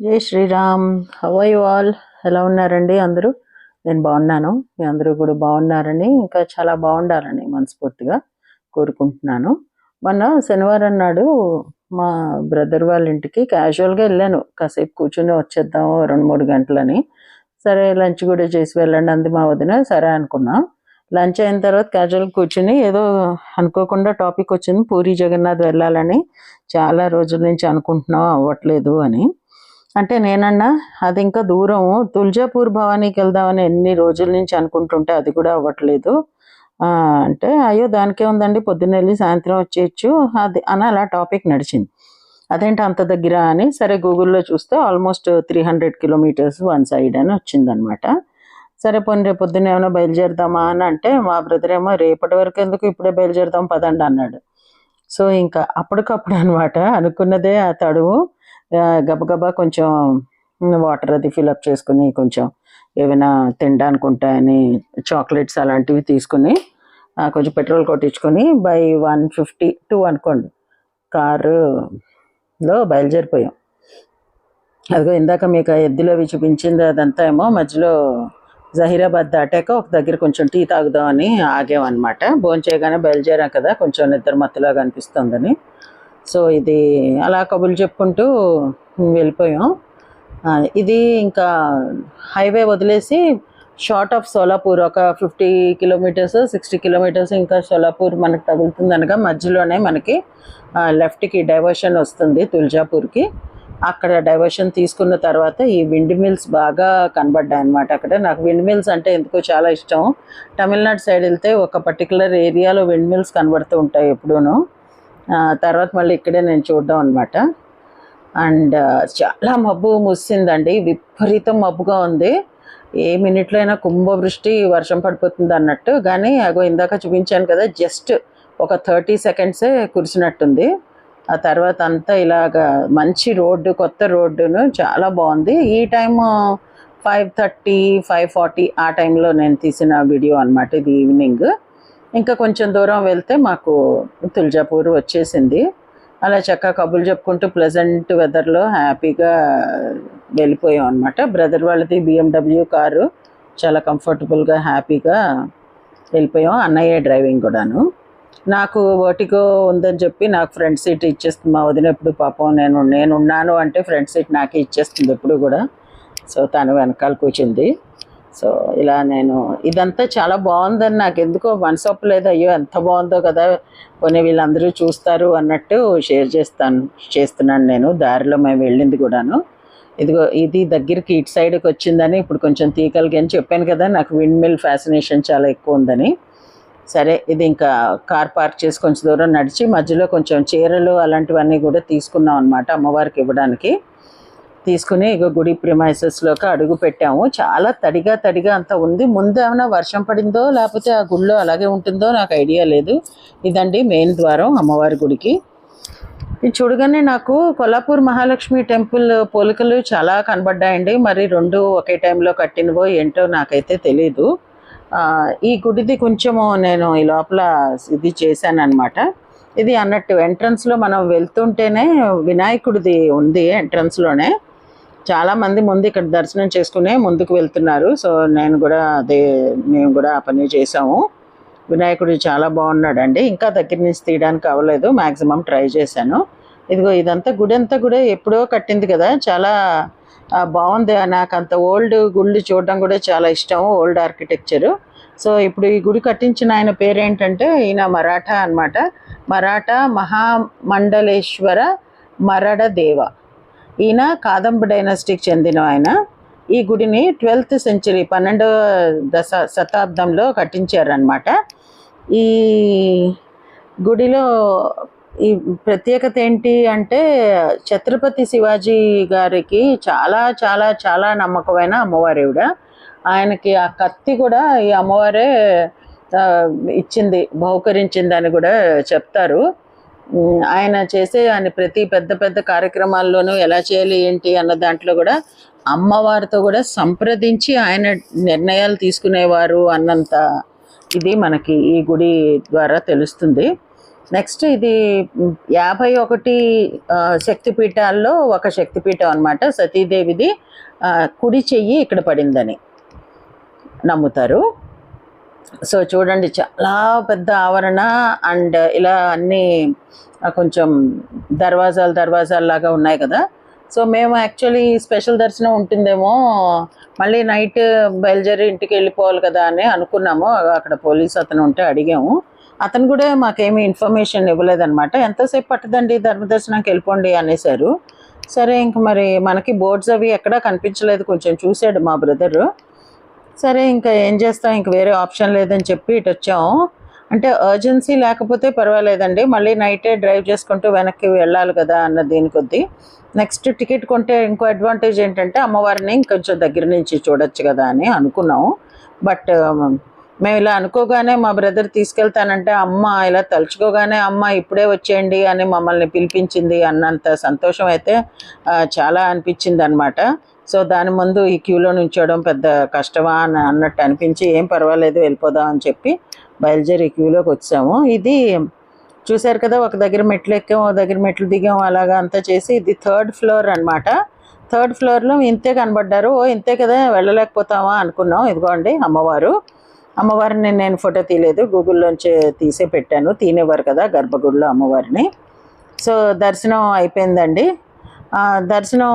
జై Sriram. హవై wall all ఎలా ఉన్నారండి అందరూ? నేను బాగున్నాను. మీ అందరూ కూడా బాగున్నారని ఇంకా చాలా బాగుండాలని మనస్ఫూర్తిగా కోరుకుంటున్నాను. మొన్న శనివారం నాడు మా బ్రదర్ వాళ్ళ ఇంటికి క్యాజువల్గా వెళ్ళాను. కాసేపు కూర్చుని వచ్చేద్దాము రెండు మూడు గంటలని. సరే లంచ్ కూడా చేసి వెళ్ళండి అంది మా వదిన. సరే అనుకున్నాం. లంచ్ అయిన తర్వాత క్యాజువల్ కూర్చుని ఏదో అనుకోకుండా టాపిక్ వచ్చింది. పూరి జగన్నాథ్ వెళ్ళాలని చాలా రోజుల నుంచి అనుకుంటున్నాం అవ్వట్లేదు అని. అంటే నేనన్నా అది ఇంకా దూరం. తుల్జాపూర్ భవానీకి వెళ్దామని ఎన్ని రోజుల నుంచి అనుకుంటుంటే అది కూడా అవ్వట్లేదు. అంటే అయ్యో దానికే ఉందండి పొద్దున్న వెళ్ళి సాయంత్రం వచ్చేయచ్చు. అది అని అలా టాపిక్ నడిచింది. అదేంటి అంత దగ్గర అని సరే గూగుల్లో చూస్తే almost three hundred kilometres one side అని వచ్చిందనమాట. సరే పోనీ రేపు పొద్దున్న ఏమైనా బయలుదేరదామా అని అంటే మా బ్రదర్ ఏమో రేపటి వరకు ఎందుకు ఇప్పుడే బయలుదేరదాం పదండి అన్నాడు. సో ఇంకా అప్పటికప్పుడు అనమాట అనుకున్నదే ఆ తడువు. గబగబా కొంచెం వాటర్ అది ఫిలప్ చేసుకుని కొంచెం ఏమైనా తినడానికి ఉంటాయని చాక్లెట్స్ అలాంటివి తీసుకుని కొంచెం పెట్రోల్ కొట్టించుకొని బై వన్ ఫిఫ్టీ టూ అనుకోండి. కారులో బయలుదేరిపోయాం. అదిగో ఇందాక మీకు ఎద్దులో అవి చూపించింది అదంతా ఏమో మధ్యలో జహీరాబాద్ దాటాక ఒక దగ్గర కొంచెం టీ తాగుదామని ఆగామన్నమాట. భోజనం చేయగానే బయలుదేరాం కదా కొంచెం నిద్ర మత్తులాగా అనిపిస్తుందని. సో ఇది అలా కబుర్లు చెప్పుకుంటూ వెళ్ళిపోయాం. ఇది ఇంకా హైవే వదిలేసి షార్ట్ ఆఫ్ సోలాపూర్ ఒక ఫిఫ్టీ కిలోమీటర్స్ సిక్స్టీ కిలోమీటర్స్ ఇంకా సోలాపూర్ మనకు తగులుతుంది అనగా మధ్యలోనే మనకి లెఫ్ట్కి డైవర్షన్ వస్తుంది తుల్జాపూర్కి. అక్కడ డైవర్షన్ తీసుకున్న తర్వాత ఈ విండ్ మిల్స్ బాగా కనబడ్డాయి అనమాట అక్కడ. నాకు విండ్ మిల్స్ అంటే ఎందుకో చాలా ఇష్టం. తమిళనాడు సైడ్ వెళ్తే ఒక పర్టికులర్ ఏరియాలో విండ్ మిల్స్ కనబడుతూ ఉంటాయి ఎప్పుడూనూ. తర్వాత మళ్ళీ ఇక్కడే నేను చూడడం అనమాట అండ్ చాలా మబ్బు ముసిందండి. విపరీతం మబ్బుగా ఉంది. ఏ మినిట్లో అయినా కుంభవృష్టి వర్షం పడిపోతుంది అన్నట్టు. కానీ అగో ఇందాక చూపించాను కదా జస్ట్ ఒక థర్టీ సెకండ్సే కురిసినట్టుంది. ఆ తర్వాత అంతా ఇలాగా మంచి రోడ్డు కొత్త రోడ్డును చాలా బాగుంది. ఈ time five thirty five forty ఆ టైంలో నేను తీసిన వీడియో అనమాట ఇది ఈవినింగ్. ఇంకా కొంచెం దూరం వెళ్తే మాకు తులజాపూర్ వచ్చేసింది. అలా చక్కగా కబుర్లు చెప్పుకుంటూ ప్లెజెంట్ వెదర్లో హ్యాపీగా వెళ్ళిపోయాం అనమాట బ్రదర్ వాళ్ళది బిఎండబ్ల్యూ కారు. చాలా కంఫర్టబుల్గా హ్యాపీగా వెళ్ళిపోయాం. అన్నయ్య డ్రైవింగ్ కూడాను. నాకు ఓటికో ఉందని చెప్పి నాకు ఫ్రంట్ సీట్ ఇచ్చేస్తుంది. మా వదినప్పుడు పాపం నేను నేను ఉన్నాను అంటే ఫ్రంట్ సీట్ నాకే ఇచ్చేస్తుంది ఎప్పుడు కూడా. సో తను వెనకాల కూర్చుంది. సో ఇలా నేను ఇదంతా చాలా బాగుందని నాకు ఎందుకో మనసు ఒప్పలేదు అయ్యో ఎంత బాగుందో కదా కొన్ని వీళ్ళందరూ చూస్తారు అన్నట్టు షేర్ చేస్తాను చేస్తున్నాను నేను దారిలో మేము వెళ్ళింది కూడాను. ఇదిగో ఇది దగ్గరికి ఇటు సైడ్కి వచ్చిందని ఇప్పుడు కొంచెం తీగలిగి చెప్పాను కదా నాకు విండ్ మిల్ ఫ్యాసినేషన్ చాలా ఎక్కువ ఉందని. సరే ఇది ఇంకా కార్ పార్క్ చేసి కొంచెం దూరం నడిచి మధ్యలో కొంచెం చీరలు అలాంటివన్నీ కూడా తీసుకున్నాం అనమాట అమ్మవారికి ఇవ్వడానికి. తీసుకుని ఇక గుడి ప్రిమైసెస్లోకి అడుగు పెట్టాము. చాలా తడిగా తడిగా అంత ఉంది. ముందు ఏమైనా వర్షం పడిందో లేకపోతే ఆ గుడిలో అలాగే ఉంటుందో నాకు ఐడియా లేదు. ఇదండి మెయిన్ ద్వారం అమ్మవారి గుడికి. ఇది చూడగానే నాకు కొల్లాపూర్ మహాలక్ష్మి టెంపుల్ పోలికలు చాలా కనబడ్డాయండి. మరి రెండు ఒకే టైంలో కట్టినవో ఏంటో నాకైతే తెలీదు. ఈ గుడిది కొంచెము నేను ఈ లోపల ఇది చేశాను ఇది అన్నట్టు ఎంట్రన్స్లో మనం వెళ్తుంటేనే వినాయకుడిది ఉంది ఎంట్రన్స్లోనే చాలా మంది ముందు ఇక్కడ దర్శనం చేసుకునే ముందుకు వెళ్తున్నారు. సో నేను కూడా అదే మేము కూడా ఆ పని చేసాము వినాయకుడు చాలా బాగున్నాడండి. ఇంకా దగ్గర నుంచి తీయడానికి అవ్వలేదు. మ్యాక్సిమం ట్రై చేశాను. ఇదిగో ఇదంతా గుడి అంతా కూడా ఎప్పుడో కట్టింది కదా. చాలా బాగుంది. నాకు అంత ఓల్డ్ గుళ్ళు చూడడం కూడా చాలా ఇష్టం ఓల్డ్ ఆర్కిటెక్చరు. సో ఇప్పుడు ఈ గుడి కట్టించిన ఆయన పేరేంటంటే ఈయన మరాఠా అన్నమాట. మరాఠా మహామండలేశ్వర మరడ దేవ ఈయన కాదంబ డైనాసిటీకి చెందిన ఆయన. ఈ గుడిని ట్వెల్త్ సెంచరీ పన్నెండవ దశ శతాబ్దంలో కట్టించారనమాట ఈ గుడిలో ఈ ప్రత్యేకత ఏంటి అంటే ఛత్రపతి శివాజీ గారికి చాలా చాలా చాలా నమ్మకమైన అమ్మవారి ఈవిడ. ఆయనకి ఆ కత్తి కూడా ఈ అమ్మవారే ఇచ్చింది ఇచ్చింది బహుకరించిందని కూడా చెప్తారు. ఆయన చేసే ఆయన ప్రతి పెద్ద పెద్ద కార్యక్రమాల్లోనూ ఎలా చేయాలి ఏంటి అన్న దాంట్లో కూడా అమ్మవారితో కూడా సంప్రదించి ఆయన నిర్ణయాలు తీసుకునేవారు అన్నంత ఇది మనకి ఈ గుడి ద్వారా తెలుస్తుంది. నెక్స్ట్ ఇది యాభై ఒకటి శక్తిపీఠాల్లో ఒక శక్తిపీఠం అనమాట సతీదేవిది కుడి చెయ్యి ఇక్కడ పడిందని నమ్ముతారు. సో చూడండి చాలా పెద్ద ఆవరణ అండ్ ఇలా అన్నీ కొంచెం దర్వాజాలు దర్వాజాలు లాగా ఉన్నాయి కదా. సో మేము యాక్చువల్లీ స్పెషల్ దర్శనం ఉంటుందేమో మళ్ళీ నైట్ బయలుదేరి ఇంటికి వెళ్ళిపోవాలి కదా అని అనుకున్నాము. అక్కడ పోలీస్ అతను ఉంటే అడిగాము. అతను కూడా మాకేమీ ఇన్ఫర్మేషన్ ఇవ్వలేదన్నమాట. ఎంతసేపు పట్టదండి ధర్మదర్శనానికి వెళ్ళిపోండి అనేసారు సరే ఇంక మరి మనకి బోర్డ్స్ అవి ఎక్కడా కనిపించలేదు. కొంచెం చూశాడు మా బ్రదరు. సరే ఇంకా ఏం చేస్తాం? ఇంక వేరే ఆప్షన్ లేదని చెప్పి ఇటు వచ్చాము అంటే అర్జెన్సీ లేకపోతే పర్వాలేదండి. మళ్ళీ నైటే డ్రైవ్ చేసుకుంటూ వెనక్కి వెళ్ళాలి కదా అన్న దీని కొద్దీ. నెక్స్ట్ టికెట్ కొంటే ఇంకో అడ్వాంటేజ్ ఏంటంటే అమ్మవారిని ఇంకొంచెం దగ్గర నుంచి చూడొచ్చు కదా అని అనుకున్నాము బట్ um, మేము ఇలా అనుకోగానే మా బ్రదర్ తీసుకెళ్తానంటే అమ్మ ఇలా తలుచుకోగానే అమ్మ ఇప్పుడే వచ్చేయండి అని మమ్మల్ని పిలిపించింది అన్నంత సంతోషం అయితే చాలా అనిపించింది అనమాట సో దాని ముందు ఈ క్యూలో నుంచోవడం పెద్ద కష్టమా అని అన్నట్టు అనిపించి ఏం పర్వాలేదు వెళ్ళిపోదాం అని చెప్పి బయలుదేరి ఈ క్యూలోకి వచ్చాము. ఇది చూశారు కదా ఒక దగ్గర మెట్లు ఎక్కాం ఒక దగ్గర మెట్లు దిగాం అలాగా అంతా చేసి ఇది థర్డ్ ఫ్లోర్ అన్నమాట. థర్డ్ ఫ్లోర్లో ఇంతే కనబడ్డారు. ఓ ఇంతే కదా వెళ్ళలేకపోతామా అనుకున్నాం. ఇదిగోండి అమ్మవారు. అమ్మవారిని నేను ఫోటో తీయలేదు. గూగుల్లోంచి తీసే పెట్టాను. తీనేవారు కదా గర్భగుడిలో అమ్మవారిని. సో దర్శనం అయిపోయిందండి. దర్శనం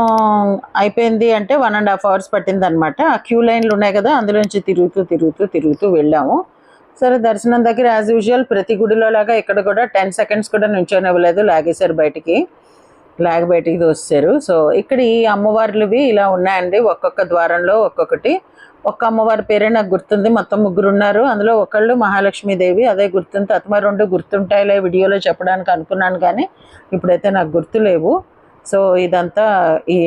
అయిపోయింది అంటే వన్ అండ్ హాఫ్ అవర్స్ పట్టింది అనమాట ఆ క్యూ లైన్లు ఉన్నాయి కదా అందులోంచి తిరుగుతూ తిరుగుతూ తిరుగుతూ వెళ్ళాము. సరే దర్శనం దగ్గర యాజ్ యూజువల్ ప్రతి గుడిలో లాగా ఇక్కడ కూడా టెన్ సెకండ్స్ కూడా నుంచొని ఇవ్వలేదు లాగేశారు బయటికి. లాగ్ బయటికి దోస్తారు సో ఇక్కడ ఈ అమ్మవార్లువి ఇలా ఉన్నాయండి ఒక్కొక్క ద్వారంలో ఒక్కొక్కటి. ఒక్క అమ్మవారి పేరే నాకు గుర్తుంది మొత్తం ముగ్గురు ఉన్నారు. అందులో ఒకళ్ళు మహాలక్ష్మీదేవి అదే గుర్తుంది. తత్మ రెండు గుర్తుంటాయిలే వీడియోలో చెప్పడానికి అనుకున్నాను కానీ ఇప్పుడైతే నాకు గుర్తులేవు. సో ఇదంతా ఈ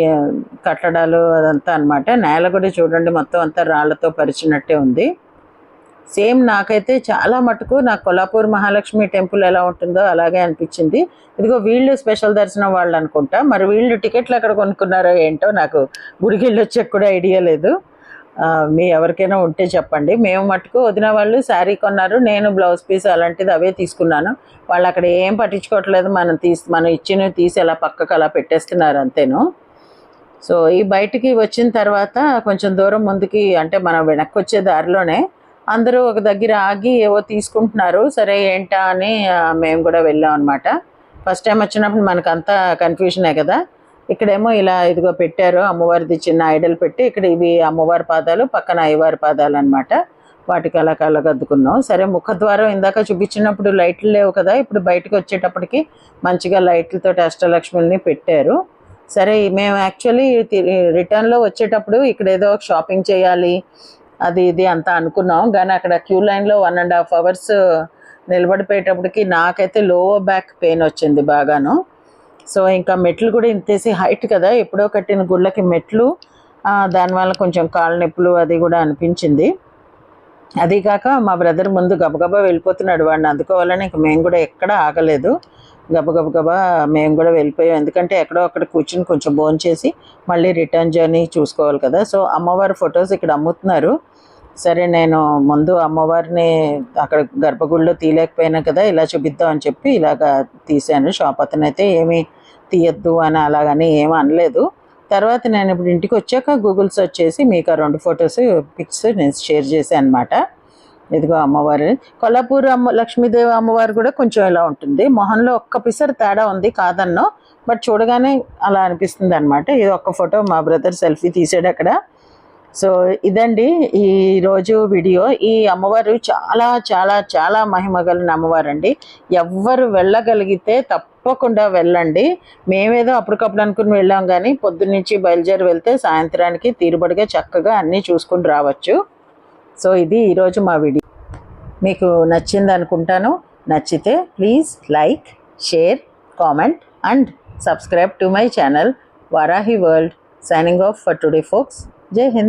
కట్టడాలు అదంతా అన్నమాట. నేల కూడా చూడండి మొత్తం అంతా రాళ్ళతో పరిచినట్టే ఉంది. సేమ్ నాకైతే చాలా మటుకు నాకు కొల్లాపూర్ మహాలక్ష్మి టెంపుల్ ఎలా ఉంటుందో అలాగే అనిపించింది. ఇదిగో వీళ్ళు స్పెషల్ దర్శనం వాళ్ళు అనుకుంటా. మరి వీళ్ళు టికెట్లు ఎక్కడ కొనుక్కున్నారో ఏంటో నాకు గుడికి వెళ్ళి వచ్చాక కూడా ఐడియా లేదు. మీ ఎవరికైనా ఉంటే చెప్పండి. మేము మటుకు వదిన వాళ్ళు శారీ కొన్నారు నేను బ్లౌజ్ పీస్ అలాంటిది అవే తీసుకున్నాను. వాళ్ళు అక్కడ ఏం పట్టించుకోవట్లేదు మనం తీసి మనం ఇచ్చిన తీసి అలా పక్కకు అలా పెట్టేస్తున్నారు అంతేను. సో ఈ బయటికి వచ్చిన తర్వాత కొంచెం దూరం ముందుకి అంటే మనం వెనక్కి వచ్చే దారిలోనే అందరూ ఒక దగ్గర ఆగి ఏవో తీసుకుంటున్నారు. సరే ఏంటా అని మేము కూడా వెళ్ళాం అనమాట ఫస్ట్ టైం వచ్చినప్పుడు మనకు అంతా కదా. ఇక్కడేమో ఇలా ఇదిగో పెట్టారు అమ్మవారిది చిన్న ఐడల్ పెట్టి ఇక్కడ ఇవి అమ్మవారి పాదాలు పక్కన అయ్యవారి పాదాలు అనమాట వాటికి అలా కలగద్దుకున్నాం సరే ముఖద్వారం ఇందాక చూపించినప్పుడు లైట్లు లేవు కదా ఇప్పుడు బయటకు వచ్చేటప్పటికి మంచిగా లైట్లతో అష్టలక్ష్మిని పెట్టారు. సరే మేము యాక్చువల్లీ రిటర్న్లో వచ్చేటప్పుడు ఇక్కడ ఏదో షాపింగ్ చేయాలి అది ఇది అంతా అనుకున్నాం. కానీ అక్కడ క్యూ లైన్లో వన్ అండ్ హాఫ్ అవర్స్ నిలబడిపోయేటప్పటికి నాకైతే లోవర్ బ్యాక్ పెయిన్ వచ్చింది బాగాను. సో ఇంకా మెట్లు కూడా ఇంతేసి హైట్ కదా ఎప్పుడో కట్టిన గుళ్ళకి మెట్లు దానివల్ల కొంచెం కాళ్ళ నొప్పులు అది కూడా అనిపించింది. అదీకాక మా బ్రదర్ ముందు గబగబా వెళ్ళిపోతున్నాడు వాడిని అందుకోవాలని ఇంక మేము కూడా ఎక్కడ ఆగలేదు. గబగబగబా మేము కూడా వెళ్ళిపోయాం ఎందుకంటే ఎక్కడో అక్కడ కూర్చుని కొంచెం భోంచేసి మళ్ళీ రిటర్న్ జర్నీ చూసుకోవాలి కదా. సో అమ్మవారి ఫొటోస్ ఇక్కడ అమ్ముతున్నారు. సరే నేను ముందు అమ్మవారిని అక్కడ గర్భగుడిలో తీయలేకపోయినా కదా ఇలా చూపిద్దాం అని చెప్పి ఇలాగా తీశాను. షాప్ అతను అయితే ఏమీ తీయద్దు అని అలాగని ఏమీ అనలేదు. తర్వాత నేను ఇప్పుడు ఇంటికి వచ్చాక గూగుల్ సెర్చ్ చేసి మీకు ఆ రెండు ఫొటోస్ పిక్స్ నేను షేర్ చేశాను అనమాట ఇదిగో అమ్మవారు. కొల్లాపూర్ అమ్మ లక్ష్మీదేవి అమ్మవారు కూడా కొంచెం ఇలా ఉంటుంది. మొహంలో ఒక్క పిసర్ తేడా ఉంది కాదన్నో బట్ చూడగానే అలా అనిపిస్తుంది అనమాట ఇది ఒక్క ఫోటో మా బ్రదర్ సెల్ఫీ తీసాడు అక్కడ. సో ఇదండి ఈరోజు వీడియో. ఈ అమ్మవారు చాలా చాలా చాలా మహిమగలిగిన అమ్మవారు అండి ఎవ్వరు వెళ్ళగలిగితే తప్పకుండా వెళ్ళండి. మేమేదో అప్పటికప్పుడు అనుకుని వెళ్ళాం కానీ పొద్దున్నుంచి బయలుదేరి వెళ్తే సాయంత్రానికి తీరుబడిగా చక్కగా అన్నీ చూసుకుని రావచ్చు. సో ఇది ఈరోజు మా వీడియో. మీకు నచ్చింది అనుకుంటాను. నచ్చితే please like share comment and subscribe to my channel Varahi world signing off for today folks. జై హింద్.